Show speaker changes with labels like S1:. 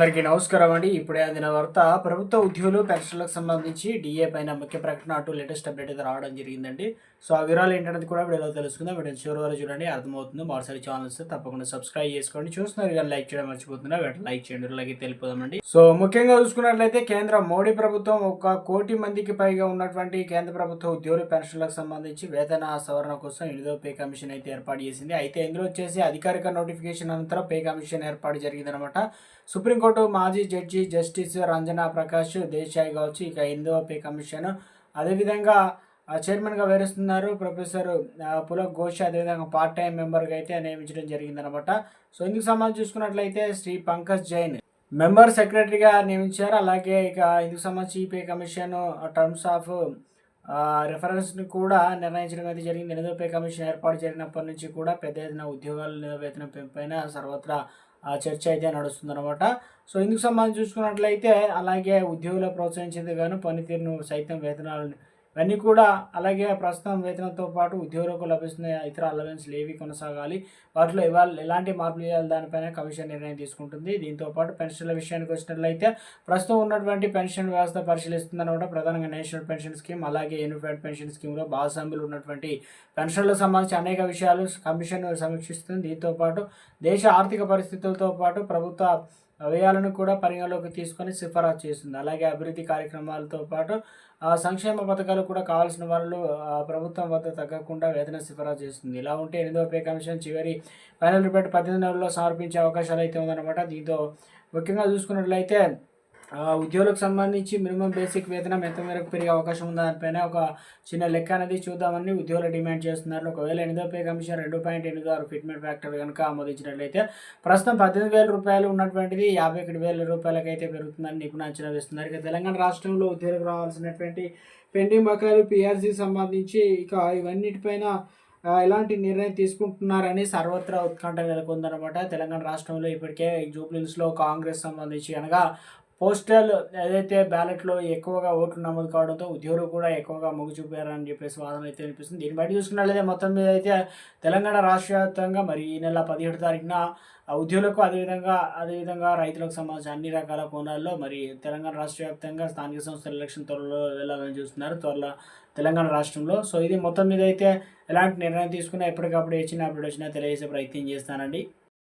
S1: అందరికీ నమస్కారం అండి. ఇప్పుడే అందిన వార్త ప్రభుత్వ ఉద్యోగులు పెన్షన్లకు సంబంధించి డిఏ పైన ముఖ్య ప్రకటన అటు లేటెస్ట్ అప్డేట్ అయితే రావడం జరిగిందండి. సో ఆ వివరాలు ఏంటనేది కూడా వీడియోలో తెలుసుకుందాం. వీడియో చివరి వరకు చూడండి. అర్థమవుతుంది. మరోసారి ఛానల్స్ తప్పకుండా సబ్స్క్రైబ్ చేసుకోండి. చూస్తున్నారు కానీ లైక్ చేయడం మర్చిపోతున్నా. వెంటనే లైక్ చేయండి. అలాగే తెలిపోదామండి సో ముఖ్యంగా చూసుకున్నట్లయితే కేంద్ర మోడీ ప్రభుత్వం ఒక కోటి మందికి పైగా ఉన్నటువంటి కేంద్ర ప్రభుత్వ ఉద్యోగుల పెన్షన్లకు సంబంధించి వేతన సవరణ కోసం ఎనిమిదో పే కమిషన్ అయితే ఏర్పాటు చేసింది. అయితే ఇందులో వచ్చేసి అధికారిక నోటిఫికేషన్ అనంతరం పే కమిషన్ ఏర్పాటు జరిగిందనమాట. సుప్రీంకోర్టు మాజీ జడ్జి జస్టిస్ రంజనా ప్రకాష్ దేశాయ్ కావచ్చు ఇక ఎనిమిదవ పే కమిషన్. అదేవిధంగా చైర్మన్గా వేరుస్తున్నారు ప్రొఫెసర్ పులక్ ఘోష్. అదేవిధంగా పార్ట్ టైం మెంబర్గా అయితే నియమించడం జరిగిందనమాట. సో ఇందుకు సంబంధించి చూసుకున్నట్లయితే శ్రీ పంకజ్ జైన్ మెంబర్ సెక్రటరీగా నియమించారు. అలాగే ఇక ఇందుకు సంబంధించి ఈపీఐ పే కమిషన్ టర్మ్స్ ఆఫ్ రిఫరెన్స్ని కూడా నిర్ణయించడం అయితే జరిగింది. ఎనిమిదో పే కమిషన్ ఏర్పాటు జరిగినప్పటి నుంచి కూడా పెద్ద ఎత్తున ఉద్యోగాల వేతన పెంపైన సర్వత్రా చర్చ అయితే నడుస్తుందన్నమాట. సో ఇందుకు సంబంధించి చూసుకున్నట్లయితే అలాగే ఉద్యోగుల ప్రోత్సహించేందుకు గాను పనితీరును సైతం వేతనాలు ఇవన్నీ కూడా అలాగే ప్రస్తుతం వేతనంతో పాటు ఉద్యోగులకు లభిస్తున్న ఇతర అలవెన్స్లు ఏవి కొనసాగాలి? వాటిలో ఇవాళ ఎలాంటి మార్పులు చేయాలి? దానిపైన కమిషన్ నిర్ణయం తీసుకుంటుంది. దీంతో పాటు పెన్షన్ల విషయానికి వచ్చినట్లయితే ప్రస్తుతం ఉన్నటువంటి పెన్షన్ వ్యవస్థ పరిశీలిస్తుందన్నమాట ప్రధానంగా నేషనల్ పెన్షన్ స్కీమ్ అలాగే యూనిఫైడ్ పెన్షన్ స్కీమ్లో భాగస్వాములు ఉన్నటువంటి పెన్షన్లకు సంబంధించి అనేక విషయాలు కమిషన్ సమీక్షిస్తుంది. దీంతో పాటు దేశ ఆర్థిక పరిస్థితులతో పాటు ప్రభుత్వ వ్యయాలను కూడా పరిగణలోకి తీసుకొని సిఫారసు చేస్తుంది. అలాగే అభివృద్ధి కార్యక్రమాలతో పాటు సంక్షేమ పథకాలు కూడా కావాల్సిన వాళ్ళు ప్రభుత్వం వద్ద తగ్గకుండా వేతన సిఫారసు చేస్తుంది. ఇలా ఉంటే ఎనిమిదవ పే కమిషన్ చివరి ఫైనల్ రిపోర్ట్ పద్దెనిమిది నెలల్లో సమర్పించే అవకాశాలు అయితే ఉందన్నమాట. దీంతో ముఖ్యంగా చూసుకున్నట్లయితే ఉద్యోగులకు సంబంధించి మినిమం బేసిక్ వేతనం ఎంత మేరకు పెరిగే అవకాశం ఉందా? దానిపైన ఒక చిన్న లెక్క అనేది చూద్దామని ఉద్యోగులు డిమాండ్ చేస్తున్నారు. ఒకవేళ ఎనిమిదో పే కమిషన్ రెండు పాయింట్ ఎనిమిది ఆరు ఫిట్మెంట్ ఫ్యాక్టర్ కనుక ఆమోదించినట్లయితే ప్రస్తుతం పద్దెనిమిది వేల రూపాయలు ఉన్నటువంటిది యాభై ఒకటి వేల రూపాయలకైతే పెరుగుతుందని నిపుణులు అంచనా వేస్తున్నారు. ఇక తెలంగాణ రాష్ట్రంలో ఉద్యోగులకు రావాల్సినటువంటి పెండింగ్ బకాయిలు పిఆర్సీ సంబంధించి ఇక ఇవన్నిటిపైన ఎలాంటి నిర్ణయం తీసుకుంటున్నారని సర్వత్రా ఉత్కంఠ నెలకొందనమాట తెలంగాణ రాష్ట్రంలో ఇప్పటికే జూబ్లీస్లో కాంగ్రెస్ సంబంధించి అనగా పోస్టల్ ఏదైతే బ్యాలెట్లో ఎక్కువగా ఓట్లు నమోదు కావడంతో ఉద్యోగులు కూడా ఎక్కువగా మొగ్గు చూపారని చెప్పేసి వాదన అయితే అనిపిస్తుంది దీన్ని బట్టి చూసుకున్నట్లయితే మొత్తం మీద అయితే తెలంగాణ రాష్ట్ర వ్యాప్తంగా మరి ఈ నెల పదిహేడు తారీఖున ఉద్యోగులకు అదేవిధంగా అదేవిధంగా రైతులకు సంబంధించిన అన్ని రకాల కోణాల్లో మరి తెలంగాణ రాష్ట్ర వ్యాప్తంగా స్థానిక సంస్థల ఎలక్షన్ త్వరలో వెళ్ళాలని చూస్తున్నారు త్వరలో తెలంగాణ రాష్ట్రంలో. సో ఇది మొత్తం మీద అయితే ఎలాంటి నిర్ణయం తీసుకున్నా ఎప్పటికప్పుడు ఇచ్చిన అప్పుడు వచ్చినా తెలియజేసే ప్రయత్నం చేస్తానండి.